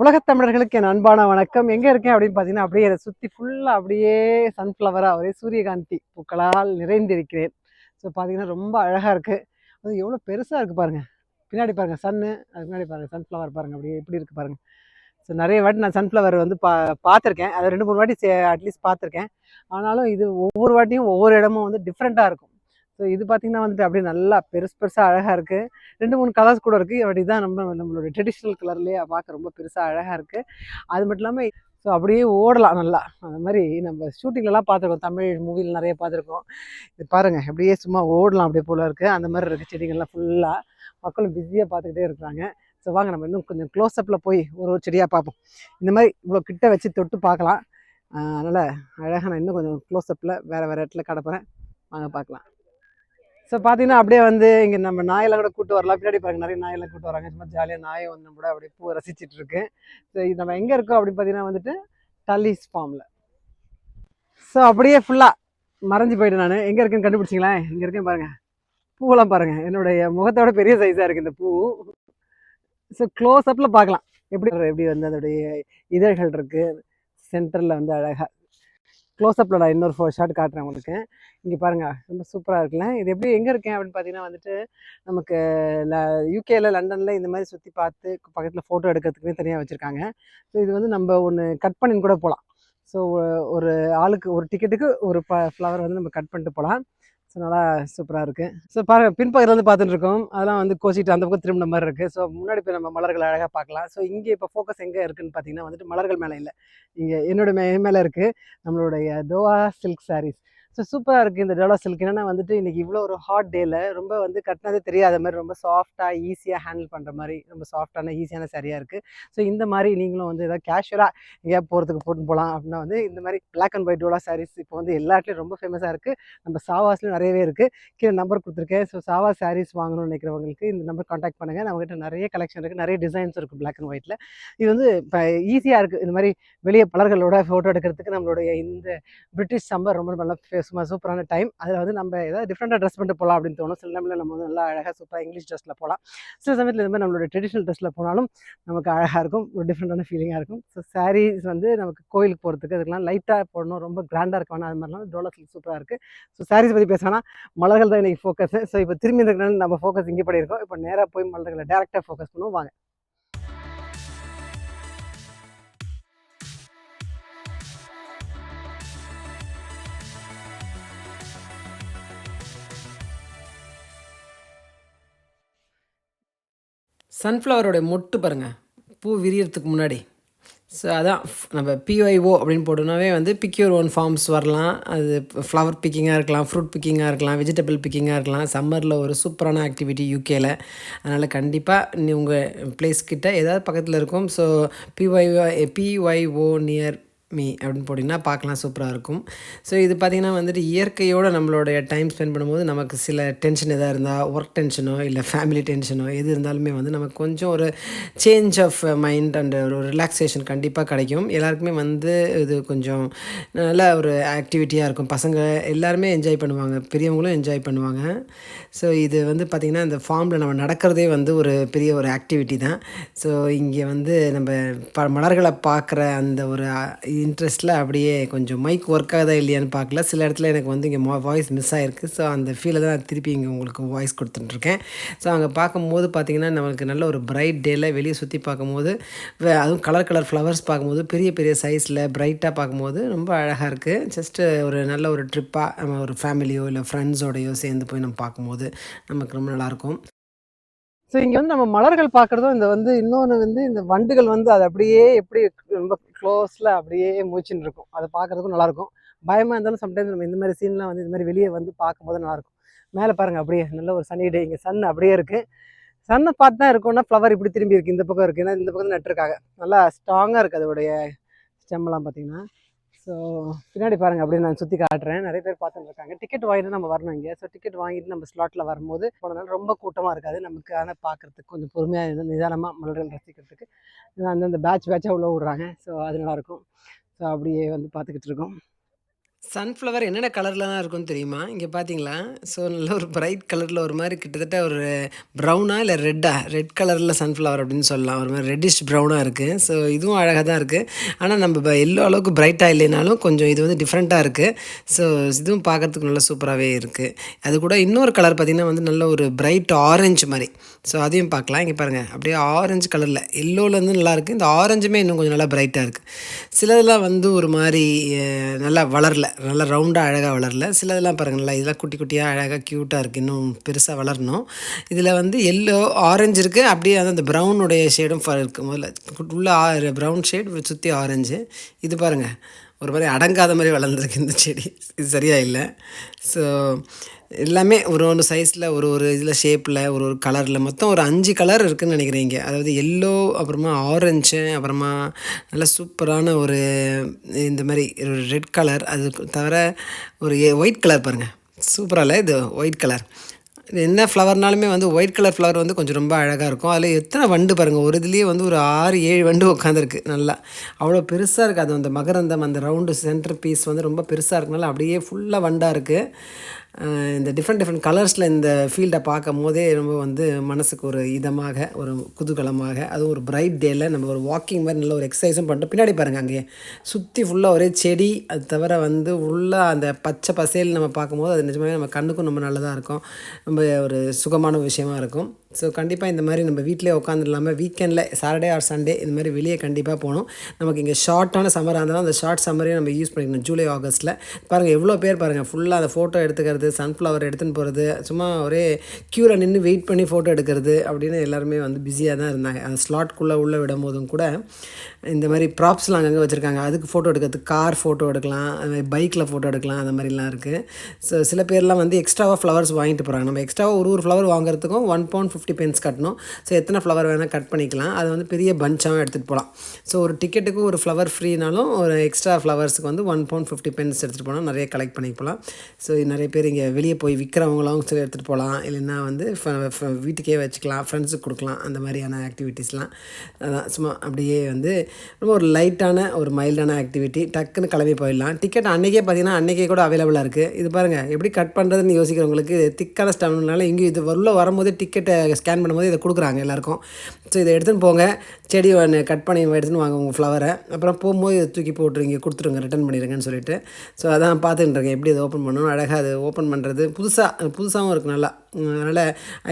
உலகத் தமிழர்களுக்கு என் அன்பான வணக்கம். எங்கே இருக்கேன் அப்படின்னு பார்த்தீங்கன்னா அப்படியே அதை சுற்றி ஃபுல்லாக அப்படியே சன்ஃப்ளவராக ஒரே சூரியகாந்தி பூக்களால் நிறைந்திருக்கிறேன். ஸோ பார்த்தீங்கன்னா ரொம்ப அழகாக இருக்குது அது எவ்வளோ பெருசாக இருக்குது பாருங்கள் பின்னாடி பாருங்கள் சன்னு அதுக்கு முன்னாடி பாருங்கள் சன்ஃப்ளவர் பாருங்கள் அப்படியே எப்படி இருக்குது பாருங்கள் ஸோ நிறைய வாட்டி நான் சன்ஃப்ளவர் வந்து பா பார்த்துருக்கேன். அதை ரெண்டு மூணு வாட்டி அட்லீஸ்ட் பார்த்துருக்கேன். ஆனாலும் இது ஒவ்வொரு வாட்டியும் ஒவ்வொரு இடமும் வந்து டிஃப்ரெண்ட்டாக இருக்கும். ஸோ இது பார்த்தீங்கன்னா வந்துட்டு அப்படியே நல்லா பெருசு பெருசாக அழகாக இருக்குது ரெண்டு மூணு கலர்ஸ் கூட இருக்குது அப்படி தான் நம்ம நம்மளோட ட்ரெடிஷ்னல் கலர்லேயே பார்க்க ரொம்ப பெருசாக அழகாக இருக்குது அது மட்டும் இல்லாமல் ஸோ அப்படியே ஓடலாம் நல்லா. அந்த மாதிரி நம்ம ஷூட்டிங்லலாம் பார்த்துருக்கோம். தமிழ் மூவியில் நிறைய பார்த்துருக்கோம். இது பாருங்கள் அப்படியே சும்மா ஓடலாம் அப்படியே போல் இருக்குது அந்த மாதிரி இருக்குது செடிகள்லாம் ஃபுல்லாக மக்களும் பிஸியாக பார்த்துக்கிட்டே இருக்கிறாங்க. ஸோ வாங்க நம்ம இன்னும் கொஞ்சம் க்ளோஸ்அப்பில் போய் ஒரு ஒரு செடியாக பார்ப்போம். இந்த மாதிரி இவ்வளோ கிட்ட வச்சு தொட்டு பார்க்கலாம். அதனால் அழகாக நான் இன்னும் கொஞ்சம் க்ளோஸ்அப்பில் வேறு வேறு இடத்துல கடப்புறேன் வாங்க பார்க்கலாம். ஸோ பார்த்தீங்கன்னா அப்படியே வந்து இங்கே நம்ம நாயெல்லாம் கூட கூட்டு வரலாம். பின்னாடி பாருங்க நிறைய நாயெல்லாம் கூட்டு வராங்க. சும்மா ஜாலியாக நாயை வந்து நம்ம கூட அப்படியே பூ ரசிச்சுட்டு இருக்கு. ஸோ இது நம்ம எங்கே இருக்கோம் அப்படின்னு பார்த்தீங்கன்னா வந்துட்டு டல்லிஸ் ஃபார்மில் ஸோ அப்படியே ஃபுல்லாக மறைஞ்சு போயிட்டு நான். எங்கே இருக்குன்னு கண்டுபிடிச்சிங்களேன் இங்கே இருக்கேன் பாருங்கள் பூவெல்லாம் பாருங்கள் என்னுடைய முகத்தோட பெரிய சைஸாக இருக்குது இந்த பூ. ஸோ க்ளோஸ் அப்பில் பார்க்கலாம். எப்படி எப்படி வந்து அதோடைய இதழ்கள் இருக்குது சென்டரில் வந்து அழகாக க்ளோஸ்அப்பில் நான் இன்னொரு ஃபோ ஷாட் காட்டுறேன் உங்களுக்கு. இங்கே பாருங்கள் ரொம்ப சூப்பராக இருக்குல்ல. இது எப்படி எங்கே இருக்கேன் அப்படின்னு பார்த்தீங்கன்னா வந்துட்டு நமக்கு ல யூகேயில் லண்டனில் இந்த மாதிரி சுற்றி பார்த்து பக்கத்தில் ஃபோட்டோ எடுக்கிறதுக்குமே தனியாக வச்சுருக்காங்க. ஸோ இது வந்து நம்ம ஒன்று கட் பண்ணின்னு கூட போகலாம் ஸோ ஒரு ஆளுக்கு ஒரு டிக்கெட்டுக்கு ஒரு ப ஃப்ளவர் வந்து நம்ம கட் பண்ணிட்டு போகலாம் ஸோ நல்லா சூப்பராக இருக்குது ஸோ பாருங்கள் பின்பகுதியிலேருந்து வந்து பார்த்துட்டு இருக்கோம். அதெல்லாம் வந்து கோச்சிட்டு அந்த பக்கம் திரும்பின மாதிரி இருக்குது ஸோ முன்னாடி போய் நம்ம மலர்கள் அழகாக பார்க்கலாம். ஸோ இங்கே இப்போ ஃபோக்கஸ் எங்கே இருக்குதுன்னு பார்த்தீங்கன்னா வந்துட்டு மலர்கள் மேலே இல்லை. இங்கே என்னோட மே மேலே இருக்குது நம்மளுடைய டோவா சில்க் சாரீஸ் ஸோ சூப்பராக இருக்குது இந்த டோலா சில்க். என்னென்னா வந்துட்டு இன்றைக்கி இவ்வளோ ஒரு ஹாட் டேயில் ரொம்ப வந்து கட்டினதே தெரியாத மாதிரி ரொம்ப சாஃப்டாக ஈஸியாக ஹேண்டில் பண்ணுற மாதிரி ரொம்ப சாஃப்டான ஈஸியான சரியாக இருக்குது ஸோ இந்த மாதிரி நீங்களும் வந்து ஏதாவது கேஷுவலாக எங்கேயா போகிறதுக்கு போட்டு போகலாம் அப்படின்னா வந்து இந்த மாதிரி பிளாக் அண்ட் ஒயிட் டோலா சாரீஸ் இப்போ வந்து எல்லா இடத்துலையும் ரொம்ப ஃபேமஸாக இருக்குது நம்ம சாவாஸ்லையும் நிறையவே இருக்குது கீழே நம்பர் கொடுத்துருக்கேன். ஸோ சாவா சாரீஸ் வாங்கணும்னு நினைக்கிறவங்களுக்கு இந்த நம்பர் காண்டாக்ட் பண்ணுங்கள் நம்மகிட்ட நிறைய கலெக்ஷன் இருக்குது நிறைய டிசைன்ஸ் இருக்குது பிளாக் அண்ட் ஒயிட்டில் இது வந்து இப்போ ஈஸியாக இருக்குது இந்த மாதிரி வெளியே பலர்களோட ஃபோட்டோ எடுக்கிறதுக்கு நம்மளுடைய இந்த பிரிட்டிஷ் சம்பர் ரொம்ப நல்லா சும்மா சூப்பரான டைம் அதில் வந்து நம்ம ஏதாவது டிஃப்ரெண்ட்டாக ட்ரெஸ் பண்ணிட்டு போகலாம் அப்படின்னு தோணும். சில நேரத்தில் நம்ம வந்து நல்லா அழகாக சூப்பராக இங்கிலீஷ் ட்ரெஸ்ஸில் போகலாம் சில சமயத்தில் இது மாதிரி நம்மளோட ட்ரெடிஷ்னல் ட்ரெஸ்ஸில் போனாலும் நமக்கு அழகாக இருக்கும். ஒரு டிஃப்ரெண்ட்டான ஃபீலிங்காக இருக்கும். ஸோ சாரீஸ் வந்து நமக்கு கோயிலுக்கு போகிறதுக்கு அதுக்கெல்லாம் லைட்டாக போடணும். ரொம்ப கிராண்டாக இருக்கும் அது மாதிரிலாம் டோலா சில்க் சூப்பராக இருக்குது ஸோ சாரீஸ் பற்றி பேசினா மலர்கள் தான் இன்றைக்கி ஃபோக்கஸ் ஸோ இப்போ திரும்பி இருக்கிறனால நம்ம ஃபோக்கஸ் இங்கே பண்ணியிருக்கோம் இப்போ நேராக போய் மலர்களை டேரெக்டாக ஃபோக்கஸ் பண்ணுவோம். வாங்க. சன்ஃப்ளவரோட மொட்டு பாருங்கள் பூ விரியறதுக்கு முன்னாடி. ஸோ அதான் நம்ம பிஒய்ஓ அப்படின்னு போட்டோம்னாவே வந்து பிக்யூர் ஓன் ஃபார்ம்ஸ் வரலாம். அது ஃப்ளவர் பிக்கிங்காக இருக்கலாம் ஃப்ரூட் பிக்கிங்காக இருக்கலாம் வெஜிடபிள் பிக்கிங்காக இருக்கலாம். சம்மரில் ஒரு சூப்பரான ஆக்டிவிட்டி யூகேயில் அதனால் கண்டிப்பாக நீ உங்கள் பிளேஸ் கிட்ட ஏதாவது பக்கத்தில் இருக்கும். So P Y O P Y O near me அப்படின்னு போட்டிங்கன்னா பார்க்கலாம் சூப்பராக இருக்கும். ஸோ இது பார்த்திங்கன்னா வந்துட்டு இயற்கையோடு நம்மளுடைய டைம் ஸ்பெண்ட் பண்ணும்போது நமக்கு சில டென்ஷன் எதாக இருந்தால் ஒர்க் டென்ஷனோ இல்லை ஃபேமிலி டென்ஷனோ எது இருந்தாலுமே வந்து நமக்கு கொஞ்சம் ஒரு சேஞ்ச் ஆஃப் மைண்ட் அண்ட் ஒரு ரிலாக்ஸேஷன் கண்டிப்பாக கிடைக்கும். எல்லாருக்குமே வந்து இது கொஞ்சம் நல்ல ஒரு ஆக்டிவிட்டியாக இருக்கும். பசங்க எல்லாருமே என்ஜாய் பண்ணுவாங்க பெரியவங்களும் என்ஜாய் பண்ணுவாங்க. ஸோ இது வந்து பார்த்திங்கன்னா இந்த ஃபார்மில் நம்ம நடக்கிறதே வந்து ஒரு பெரிய ஒரு ஆக்டிவிட்டி தான். ஸோ இங்கே வந்து நம்ம ப மலர்களை பார்க்குற அந்த ஒரு இன்ட்ரெஸ்ட்டில் அப்படியே கொஞ்சம் மைக் ஒர்க் ஆகுதா இல்லையான்னு பார்க்கல. சில இடத்துல எனக்கு வந்து இங்கே வாய்ஸ் மிஸ் ஆகிருக்கு ஸோ அந்த ஃபீலை தான் நான் திருப்பி இங்கே உங்களுக்கு வாய்ஸ் கொடுத்துட்டுருக்கேன் ஸோ அங்கே பார்க்கும்போது பார்த்திங்கன்னா நம்மளுக்கு நல்ல ஒரு பிரைட் டேயில் வெளியே சுற்றி பார்க்கும்போது அதுவும் கலர் கலர் ஃப்ளவர்ஸ் பார்க்கும்போது பெரிய பெரிய சைஸில் பிரைட்டாக பார்க்கும்போது ரொம்ப அழகாக இருக்குது ஜஸ்ட்டு ஒரு நல்ல ஒரு ட்ரிப்பாக நம்ம ஒரு ஃபேமிலியோ இல்லை ஃப்ரெண்ட்ஸோடையோ சேர்ந்து போய் நம்ம பார்க்கும்போது நமக்கு ரொம்ப நல்லாயிருக்கும் ஸோ இங்கே வந்து நம்ம மலர்கள் பார்க்குறதும் இந்த வந்து இன்னொன்று வந்து இந்த வண்டுகள் வந்து அது அப்படியே எப்படி ரொம்ப க்ளோஸில் அப்படியே மூச்சுன்னு இருக்கும். அதை பார்க்குறதுக்கும் நல்லாயிருக்கும். பயமாக இருந்தாலும் சம்டைம்ஸ் நம்ம இந்த மாதிரி சீன்லாம் வந்து இந்த மாதிரி வெளியே வந்து பார்க்கும்போது நல்லாயிருக்கும். மேலே பாருங்கள் அப்படியே நல்ல ஒரு சனி டே இங்கே சன் அப்படியே இருக்குது சன்னை பார்த்து தான் இருக்கும்னா ஃப்ளவர் இப்படி திரும்பி இருக்குது இந்த பக்கம் இருக்குது ஏன்னா இந்த பக்கம் நட்டுருக்காங்க. நல்லா ஸ்ட்ராங்காக இருக்குது அதோடைய ஸ்டெம்லாம் பார்த்திங்கன்னா. ஸோ பின்னாடி பாருங்கள் அப்படியே நான் சுற்றி காட்டுறேன். நிறைய பேர் பார்த்துட்டு இருக்காங்க. டிக்கெட் வாங்கிட்டு நம்ம வரணும் இங்கே. ஸோ டிக்கெட் வாங்கிட்டு நம்ம ஸ்லாட்டில் வரும்போது போனதுனால ரொம்ப கூட்டமாக இருக்காது. நமக்கு ஆனால் பார்க்குறதுக்கு கொஞ்சம் பொறுமையாக நிதானமாக மலர்கள் ரசிக்கிறதுக்கு. அந்தந்த பேட்ச் பேட்சாக உள்ள விடுறாங்க ஸோ அது நல்லாயிருக்கும் ஸோ அப்படியே வந்து பார்த்துக்கிட்டு இருக்கோம். சன்ஃப்ளவர் என்னென்ன கலர்லலாம் இருக்கும்னு தெரியுமா? இங்கே பார்த்தீங்களா? ஸோ நல்ல ஒரு பிரைட் கலரில் ஒரு மாதிரி கிட்டத்தட்ட ஒரு ப்ரௌனாக இல்லை ரெட்டாக ரெட் கலரில் சன்ஃப்ளவர் அப்படின்னு சொல்லலாம். ஒரு மாதிரி ரெட்டிஷ் ப்ரௌனாக இருக்குது ஸோ இதுவும் அழகாக தான் இருக்குது ஆனால் நம்ம இப்போ எல்லோ அளவுக்கு ப்ரைட்டாக இல்லைனாலும் கொஞ்சம் இது வந்து டிஃப்ரெண்ட்டாக இருக்குது ஸோ இதுவும் பார்க்கறதுக்கு நல்லா சூப்பராகவே இருக்குது அது கூட இன்னொரு கலர் பார்த்திங்கன்னா வந்து நல்ல ஒரு பிரைட் ஆரஞ்சு மாதிரி ஸோ அதையும் பார்க்கலாம். இங்கே பாருங்க. அப்படியே ஆரஞ்சு கலரில் எல்லோலேருந்து நல்லாயிருக்கு. இந்த ஆரஞ்சுமே இன்னும் கொஞ்சம் நல்லா பிரைட்டாக இருக்குது சிலதெல்லாம் வந்து ஒரு மாதிரி நல்லா வளரல. நல்லா ரவுண்டாக அழகாக வளரல. சிலதெல்லாம் பாருங்கள் நல்லா இதெல்லாம் குட்டி குட்டியாக அழகாக க்யூட்டாக இருக்குது இன்னும் பெருசாக வளரணும். இதில் வந்து எல்லோ, ஆரஞ்சு இருக்குது அப்படியே வந்து அந்த ப்ரௌனுடைய ஷேடும் ஃப முதல்ல உள்ள ஆ ப்ரவுன் ஷேட் சுற்றி ஆரஞ்சு. இது பாருங்கள் ஒரு மாதிரி அடங்காத மாதிரி வளர்ந்துருக்கு இந்த செடி. இது சரியாக இல்லை ஸோ எல்லாமே ஒரு ஒரு சைஸில் ஒரு ஒரு இதில் ஷேப்பில் ஒரு ஒரு கலரில் மொத்தம் ஒரு அஞ்சு கலர் இருக்குதுன்னு நினைக்கிறீங்க அதாவது எல்லோ, அப்புறமா ஆரஞ்சு, அப்புறமா நல்ல சூப்பரான ஒரு இந்த மாதிரி ஒரு ரெட் கலர். அது தவிர ஒரு ஒயிட் கலர் பாருங்கள் சூப்பராக இல்லை இது ஒயிட் கலர். என்ன ஃப்ளவர்னாலுமே வந்து ஒயிட் கலர் ஃப்ளவர் வந்து கொஞ்சம் ரொம்ப அழகாக இருக்கும். அதில் எத்தனை வண்டு பாருங்கள் ஒரு இதுலேயே வந்து ஒரு 6, 7 வண்டு உட்காந்துருக்கு நல்லா. அவ்வளோ பெருசாக இருக்குது அது அந்த மகரந்தம் அந்த ரவுண்டு சென்டர் பீஸ் வந்து ரொம்ப பெருசாக இருக்கனால அப்படியே ஃபுல்லாக வண்டாக இருக்குது இந்த டிஃப்ரெண்ட் டிஃப்ரெண்ட் கலர்ஸில் இந்த ஃபீல்ட பார்க்கும்போதே ரொம்ப வந்து மனசுக்கு ஒரு இதமாக, ஒரு குதூகலமாக, அதுவும் ஒரு பிரைட் டேயில் நம்ம ஒரு வாக்கிங் மாதிரி நல்ல ஒரு எக்ஸசைஸும் பண்ணிட்டு பின்னாடி பாருங்க அங்கேயே சுற்றி ஃபுல்லாக ஒரே செடி. அது தவிர வந்து ஃபுல்லா அந்த பச்சை பசேல் நம்ம பார்க்கும்போது அது நிஜமாவே நம்ம கண்ணுக்கும் ரொம்ப நல்லதாக இருக்கும். ரொம்ப ஒரு சுகமான விஷயமா இருக்கும். ஸோ கண்டிப்பாக இந்த மாதிரி நம்ம வீட்டிலே உட்காந்து வீக்கெண்டில் சாட்டர்டே ஆர் சண்டே இந்த மாதிரி வெளியே கண்டிப்பாக போகணும் நமக்கு இங்கே ஷார்ட்டான சம்மராக இருந்தாலும் அந்த ஷார்ட் சம்மரையும் நம்ம யூஸ் பண்ணிக்கணும். ஜூலை, ஆகஸ்ட்டில் பாருங்கள் எவ்வளோ பேர் பாருங்கள் ஃபுல்லாக அந்த ஃபோட்டோ எடுத்துக்கிறது, சன்ஃப்ளவர் எடுத்துன்னு போகிறது சும்மா ஒரே க்யூவில் நின்று வெயிட் பண்ணி ஃபோட்டோ எடுக்கிறது அப்படின்னு எல்லாருமே வந்து பிஸியாக தான் இருந்தாங்க. அந்த ஸ்லாட்குள்ளே உள்ளே விடும் போதும் கூட இந்த மாதிரி ப்ராப்ஸ்லாம் அங்கங்கே வச்சுருக்காங்க அதுக்கு ஃபோட்டோ எடுக்கிறதுக்கு கார் ஃபோட்டோ எடுக்கலாம். அது மாதிரி பைக்கில் ஃபோட்டோ எடுக்கலாம். அந்த மாதிரிலாம் இருக்குது ஸோ சில பேர்லாம் வந்து எக்ஸ்ட்ராவாக ஃப்ளவர்ஸ் வாங்கிட்டு போகிறாங்க நம்ம எக்ஸ்ட்ராவாக ஒரு ஒரு ஃப்ளவர் வாங்குறதுக்கும் ஒன் பவுண்ட் 50 பென்ஸ் கட்டணும். ஸோ எத்தனை ஃப்ளவர் வேணால் கட் பண்ணிக்கலாம். அது வந்து பெரிய பஞ்சாகவும் எடுத்துகிட்டு போகலாம் ஸோ ஒரு டிக்கெட்டுக்கு ஒரு ஃப்ளவர் ஃப்ரீனாலும் ஒரு எக்ஸ்ட்ரா ஃப்ளவர்ஸுக்கு வந்து ஒன் பவுண்ட் 50 பென்ஸ் எடுத்துகிட்டு போனால் நிறைய கலெக்ட் பண்ணி போகலாம் ஸோ நிறைய பேர் இங்கே வெளியே போய் விற்கிறவங்களாம் சரி எடுத்துகிட்டு போகலாம் இல்லைன்னா வந்து ஃப வீட்டுக்கே வச்சுக்கலாம். ஃப்ரெண்ட்ஸுக்கு கொடுக்கலாம் அந்த மாதிரியான ஆக்டிவிட்டீஸ்லாம். அதான் சும்மா அப்படியே வந்து ரொம்ப ஒரு லைட்டான ஒரு மைல்டான ஆக்டிவிட்டி. டக்குன்னு கிளம்பி போயிடலாம். டிக்கெட் அன்றைக்கே பார்த்தீங்கன்னா, அன்றைக்கே கூட அவைலபிளாக இருக்குது இது பாருங்கள் எப்படி கட் பண்ணுறதுன்னு யோசிக்கிறவங்களுக்கு திக்கான ஸ்டாம்னால இங்கே இது உள்ள வரும்போதே டிக்கெட்டை ஸ்கேன் பண்ணும்போது இதை கொடுக்குறாங்க எல்லாருக்கும். ஸோ இதை எடுத்துன்னு போங்க. செடி ஒன்று கட் பண்ணி எடுத்துன்னு வாங்க உங்கள் ஃப்ளவரை அப்புறம் போகும்போது இதை தூக்கி போட்டுரு கொடுத்துருங்க குடுத்துருங்க. ரிட்டர்ன் பண்ணிடுங்கன்னு சொல்லிட்டு. ஸோ அதான் பார்த்துட்டு இருக்கேன். எப்படி அதை ஓப்பன் பண்ணணும். அழகாக அது ஓப்பன் பண்ணுறது புதுசாக புதுசாகவும் இருக்குது நல்லா. அதனால்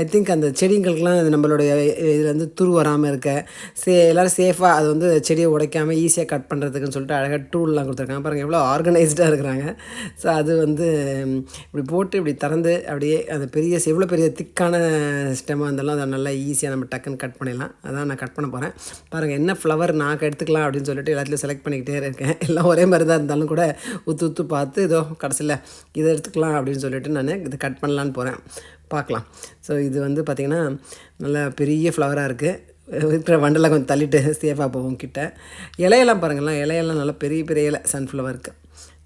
ஐ திங்க் அந்த செடிங்களுக்கெல்லாம் அது நம்மளுடைய இதில் வந்து துரு வராமல் இருக்க, சே எல்லோரும் சேஃபாக அது வந்து செடியை உடைக்காமல் ஈஸியாக கட் பண்ணுறதுக்குன்னு சொல்லிட்டு அழகாக டூல்லாம் கொடுத்துருக்காங்க பாருங்க எவ்வளோ ஆர்கனைஸ்டாக இருக்கிறாங்க. ஸோ அது வந்து இப்படி போட்டு இப்படி திறந்து அப்படியே அந்த பெரிய எவ்வளோ பெரிய திக்கான ஸ்டெம்மா இருந்தாலும் அதை நல்லா ஈஸியாக நம்ம டக்குன்னு கட் பண்ணிடலாம். அதான் நான் கட் பண்ண போகிறேன் பாருங்கள் என்ன ஃப்ளவர் நான் எடுத்துக்கலாம் அப்படின்னு சொல்லிட்டு எல்லாத்தையும் செலக்ட் பண்ணிக்கிட்டே இருக்கேன். எல்லாம் ஒரே மாதிரி தான் இருந்தாலும் கூட உத்து உத்து பார்த்து ஏதோ கடைசியில் இதை எடுத்துக்கலாம் அப்படின்னு சொல்லிட்டு நான் இதை கட் பண்ணலான்னு போகிறேன் பார்க்கலாம். ஸோ இது வந்து பார்த்திங்கன்னா நல்லா பெரிய ஃப்ளவராக இருக்குது இருக்கிற வண்டெல்லாம் கொஞ்சம் தள்ளிட்டு சேஃபாக போவோம் கிட்ட. இலையெல்லாம் பாருங்களேன். இலையெல்லாம் நல்லா பெரிய பெரிய இலை சன்ஃப்ளவருக்கு.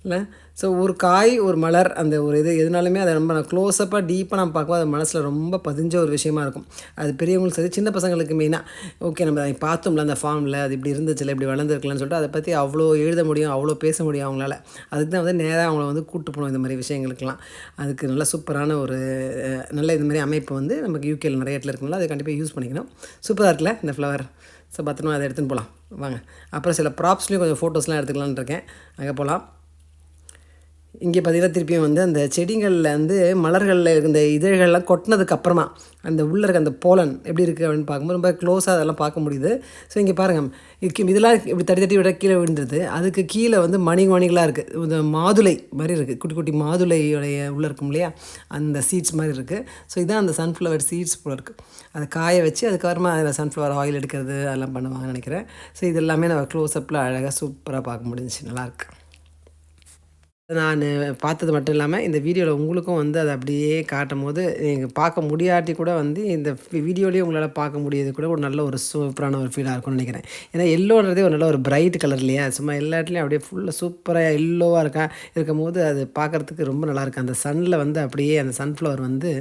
இல்லை ஸோ ஒரு காய், ஒரு மலர் அந்த ஒரு இது எதுனாலுமே அதை ரொம்ப நான் க்ளோஸப்பாக டீப்பாக நம்ம பார்க்கும்போது அது மனசில் ரொம்ப பதிஞ்ச ஒரு விஷயமா இருக்கும். அது பெரியவங்களுக்கு சரி, சின்ன பசங்களுக்கு மெயினாக ஓகே நம்ம அதை பார்த்தோம்ல அந்த ஃபார்மில் அது இப்படி இருந்துச்சுல இப்படி வளர்ந்துருக்கலாம்னு சொல்லிட்டு அதை பற்றி அவ்வளோ எழுத முடியும். அவ்வளோ பேச முடியும் அவங்களால. அதுக்கு தான் வந்து நேராக அவங்கள வந்து கூட்டு போகணும் இந்த மாதிரி விஷயங்களுக்கெல்லாம். அதுக்கு நல்ல சூப்பரான ஒரு நல்ல இது மாதிரி அமைப்பு வந்து நமக்கு யுகேல நிறைய இடத்துல இருக்குங்களா அதை கண்டிப்பாக யூஸ் பண்ணிக்கணும். சூப்பராக இருக்குல்ல இந்த ஃப்ளவர். ஸோ பத்திரமா அதை எடுத்துன்னு போகலாம் வாங்க. அப்புறம் சில ப்ராப்ஸ்லேயும் கொஞ்சம் ஃபோட்டோஸ்லாம் எடுத்துக்கலான் இருக்கேன். அங்கே போகலாம் இங்கே பார்த்தீங்கன்னா, திருப்பியும் வந்து அந்த செடிங்களில் வந்து மலர்களில் இந்த இதழ்கள்லாம் கொட்டினதுக்கு அப்புறமா, அந்த உள்ள இருக்க அந்த போலன் எப்படி இருக்குது அப்படின்னு பார்க்கும்போது ரொம்ப க்ளோஸாக அதெல்லாம் பார்க்க முடியுது. ஸோ இங்கே பாருங்கள் இதுக்கு இதெல்லாம் இப்படி தட்டி தட்டி விட கீழே விழுந்துருது. அதுக்கு கீழே வந்து மணி மணிகளாக இருக்குது இந்த மாதுளை மாதிரி இருக்குது குட்டி குட்டி மாதுளையோடைய உள்ளே இருக்கும் இல்லையா? அந்த சீட்ஸ் மாதிரி இருக்குது ஸோ இதுதான் அந்த சன்ஃப்ளவர் சீட்ஸ் போல் இருக்குது அதை காய வச்சு அதுக்கப்புறமா அதில் சன்ஃப்ளவர் ஆயில் எடுக்கிறது அதெல்லாம் பண்ணுவாங்கன்னு நினைக்கிறேன் ஸோ இது எல்லாமே நம்ம க்ளோஸ் அப்ல சூப்பராக பார்க்க முடிஞ்சிச்சு நல்லாயிருக்கு. நான் பார்த்தது மட்டும் இல்லாமல் இந்த வீடியோவில் உங்களுக்கும் வந்து அதை அப்படியே காட்டும்போது, நீங்கள் பார்க்க முடியாட்டி கூட வந்து இந்த வீடியோலேயே உங்களால் பார்க்க முடியறது கூட ஒரு நல்ல ஒரு சூப்பரான ஒரு ஃபீலாக இருக்கும்னு நினைக்கிறேன் ஏன்னா எல்லோன்றதே ஒரு நல்ல ஒரு பிரைட் கலர் இல்லையா? சும்மா எல்லா இடத்துலயும் அப்படியே ஃபுல்லாக சூப்பராக எல்லோவாக இருக்கா இருக்கும்போது அது பார்க்கறதுக்கு ரொம்ப நல்லாயிருக்கு. அந்த சன்னில் வந்து அப்படியே அந்த சன்ஃப்ளவர் வந்து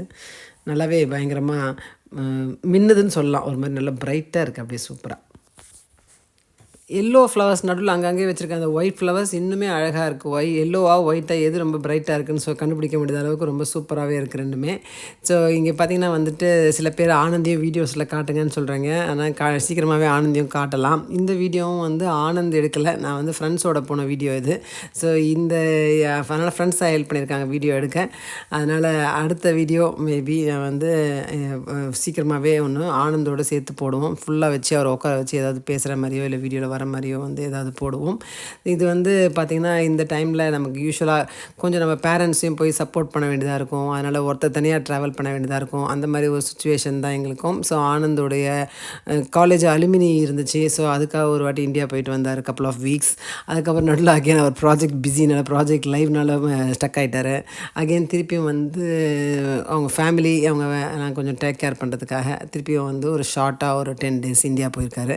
நல்லாவே பயங்கரமாக மின்னுதுன்னு சொல்லலாம். ஒரு மாதிரி நல்லா பிரைட்டாக இருக்குது அப்படியே சூப்பராக எல்லோ ஃப்ளவர்ஸ் நடுவில் அங்கங்கே வச்சுருக்க அந்த ஒயிட் ஃப்ளவர்ஸ் இன்னுமே அழகாக இருக்குது ஒய் எல்லோவாக ஒயிட்டாக எது ரொம்ப பிரைட்டாக இருக்குன்னு ஸோ கண்டுபிடிக்க முடியாத அளவுக்கு ரொம்ப சூப்பராகவே இருக்குது ரெண்டுமே. ஸோ இங்கே பார்த்தீங்கன்னா வந்துட்டு சில பேர் ஆனந்தியும் வீடியோஸில் காட்டுங்கன்னு சொல்கிறாங்க ஆனால் கா சீக்கிரமாகவே ஆனந்தியும் காட்டலாம். இந்த வீடியோவும் வந்து ஆனந்த் எடுக்கலை. நான் வந்து ஃப்ரெண்ட்ஸோட போன வீடியோ இது. ஸோ இந்த அதனால் ஃப்ரெண்ட்ஸாக ஹெல்ப் பண்ணியிருக்காங்க வீடியோ எடுக்க. அதனால் அடுத்த வீடியோ மேபி நான் வந்து சீக்கிரமாகவே ஒன்று ஆனந்தோடு சேர்த்து போடுவோம். ஃபுல்லாக வச்சு அவர் உட்கார வச்சு ஏதாவது பேசுகிற மாதிரியோ இல்லை வீடியோவில் வர மாதிரியோ வந்து ஏதாவது போடுவோம். இது வந்து பார்த்திங்கன்னா இந்த டைமில் நமக்கு யூஸ்வலாக கொஞ்சம் நம்ம பேரண்ட்ஸையும் போய் சப்போர்ட் பண்ண வேண்டியதாக இருக்கும். அதனால் ஒருத்தர் தனியாக ட்ராவல் பண்ண வேண்டியதாக இருக்கும். அந்த மாதிரி ஒரு சுச்சுவேஷன் தான் எங்களுக்கும். ஸோ ஆனந்தோடைய காலேஜ் அலுமினி இருந்துச்சு. ஸோ அதுக்காக ஒரு வாட்டி இந்தியா போயிட்டு வந்தார். கப்பல் ஆஃப் வீக்ஸ் அதுக்கப்புறம் நடுவில் அகேன் அவர் ப்ராஜெக்ட் பிஸினால ப்ராஜெக்ட் லைவ்னால ஸ்டக் ஆகிட்டார் அகெயின் திருப்பியும் வந்து அவங்க ஃபேமிலி அவங்க நான் கொஞ்சம் டேக் கேர் பண்ணுறதுக்காக திருப்பியும் வந்து ஒரு ஷார்ட்டாக ஒரு டென் டேஸ் இந்தியா போயிருக்காரு.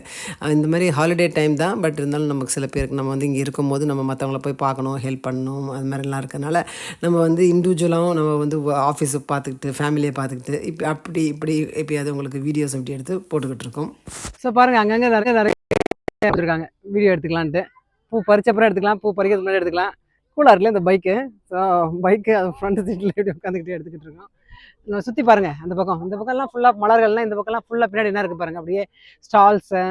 இந்த மாதிரி ஹாலிடே டைம் தான். பட் இருந்தாலும் நமக்கு சில பேருக்கு நம்ம வந்து இங்கே இருக்கும்போது நம்ம மற்றவங்கள போய் பார்க்கணும் ஹெல்ப் பண்ணணும் அது மாதிரிலாம் இருக்கனால நம்ம வந்து இண்டிவிஜுவலாகவும் நம்ம வந்து ஆஃபீஸை பார்த்துக்கிட்டு ஃபேமிலியை பார்த்துக்கிட்டு இப்போ அப்படி இப்படி எப்படியாவது உங்களுக்கு வீடியோஸ் இப்படி எடுத்து போட்டுக்கிட்டு இருக்கோம். ஸோ பாருங்கள் அங்கங்கே நிறைய நிறைய எடுத்துருக்காங்க. வீடியோ எடுத்துக்கலான்ட்டு. பூ பறிச்சப்பறம் எடுத்துக்கலாம். பூ பறிக்கிறது முன்னாடி எடுத்துக்கலாம். கூலாக இருக்குல்ல இந்த பைக்கு ஸோ பைக்கு அது ஃப்ரண்ட் சீட்டில் எப்படி உட்காந்துக்கிட்டே எடுத்துக்கிட்டு இருக்கோம். சுற்றி பாருங்கள் அந்த பக்கம். இந்த பக்கம்லாம் ஃபுல்லாக மலர்கள்லாம் இந்த பக்கம்லாம் ஃபுல்லாக பின்னாடி என்ன இருக்குது பாருங்கள் அப்படியே ஸ்டால்ஸு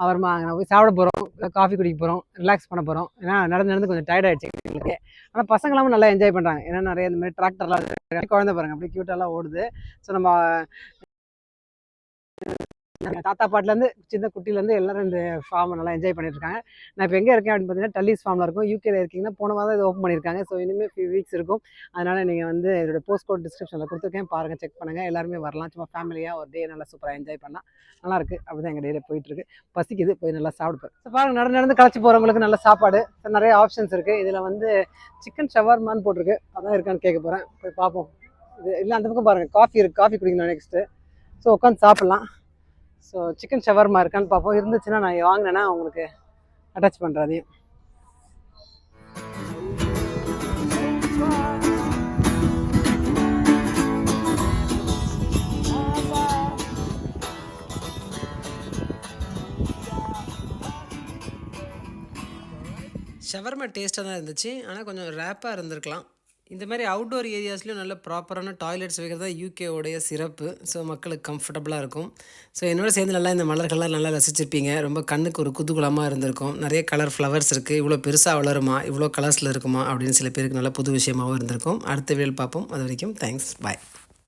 அப்புறமா அங்கே போய் சாப்பிட போகிறோம் காஃபி குடிக்க போகிறோம் ரிலாக்ஸ் பண்ண போகிறோம் ஏன்னா நடந்து நடந்து கொஞ்சம் டயர்ட் ஆகிடுச்சு எங்களுக்கு. ஆனால் பசங்களாம் நல்லா என்ஜாய் பண்ணுறாங்க ஏன்னா நிறைய இந்த மாதிரி டிராக்டர்லாம் குழந்தை பாருங்கள் அப்படியே க்யூட்டெல்லாம் ஓடுது. ஸோ நம்ம தாத்தா பாட்டிலேருந்து சின்ன குட்டிலேருந்து எல்லாரும் இந்த ஃபார்மை நல்லா என்ஜாய் பண்ணிட்டு இருக்காங்க நான் இப்போ எங்கே இருக்கேன் அப்படின்னு பார்த்தீங்கன்னா டல்லிஸ் ஃபார்மில் இருக்கும். யூகேல இருக்கீங்கன்னா போன மாதம் இது ஓப்பன் பண்ணியிருக்காங்க. ஸோ இனிமேல் ஃபியூ வீக்ஸ் இருக்கும். அதனால் நீங்கள் வந்து இதோட போஸ்ட் கோட் டிஸ்கிரிப்ஷனில் கொடுத்துருக்கேன். பாருங்கள் செக் பண்ணுங்கள் எல்லாருமே வரலாம். சும்மா ஃபேமிலியாக ஒரு டே நல்லா சூப்பராக என்ஜாய் பண்ணலாம். நல்லாயிருக்கு அப்படி தான் எங்கள் டேயில் போயிட்டுருக்கு. பசிக்குது. போய் நல்லா சாப்பிடுப்பேன். ஸோ பாருங்கள் நடந்து நடந்து கழிச்சு போகிறவங்களுக்கு நல்ல சாப்பாடு. நிறைய ஆப்ஷன்ஸ் இருக்குது இதில் வந்து சிக்கன் ஷவர்மான்னு போட்டிருக்கு. அதான் இருக்கான்னு கேட்க போகிறேன் போய் பார்ப்போம். இது இல்லை அந்த பக்கம் பாருங்கள் காஃபி இருக்குது காஃபி குடிக்கணும் நெக்ஸ்ட்டு ஸோ உட்காந்து சாப்பிட்லாம். ஸோ சிக்கன் ஷவர்மா இருக்கான்னு பார்ப்போம். இருந்துச்சுன்னா நான் வாங்கினேன்னா உங்களுக்கு அட்டாச் பண்ணுறதையும் ஷவர்மா டேஸ்ட்டாக தான் இருந்துச்சு. ஆனால் கொஞ்சம் ரேப்பாக இருந்திருக்கலாம். இந்த மாதிரி அவுட்டோர் ஏரியாஸ்லையும் நல்ல ப்ராப்பரான டாய்லெட்ஸ் வைக்கிறது தான் யூகேவோடைய சிறப்பு. ஸோ மக்களுக்கு கம்ஃபர்டபுளாக இருக்கும். ஸோ என்னோட சேர்ந்து நல்லா இந்த மலர்கள்லாம் நல்லா ரசிச்சிருப்பீங்க. ரொம்ப கண்ணுக்கு ஒரு குதூகலமாக இருந்திருக்கும். நிறைய கலர் ஃப்ளவர்ஸ் இருக்குது இவ்வளோ பெருசாக வளருமா? இவ்வளோ கலர்ஸில் இருக்குமா? அப்படின்னு சில பேருக்கு நல்ல புது விஷயமாகவும் இருந்திருக்கும். அடுத்த வீடியோ பார்ப்போம். அது வரைக்கும் தேங்க்ஸ் பாய்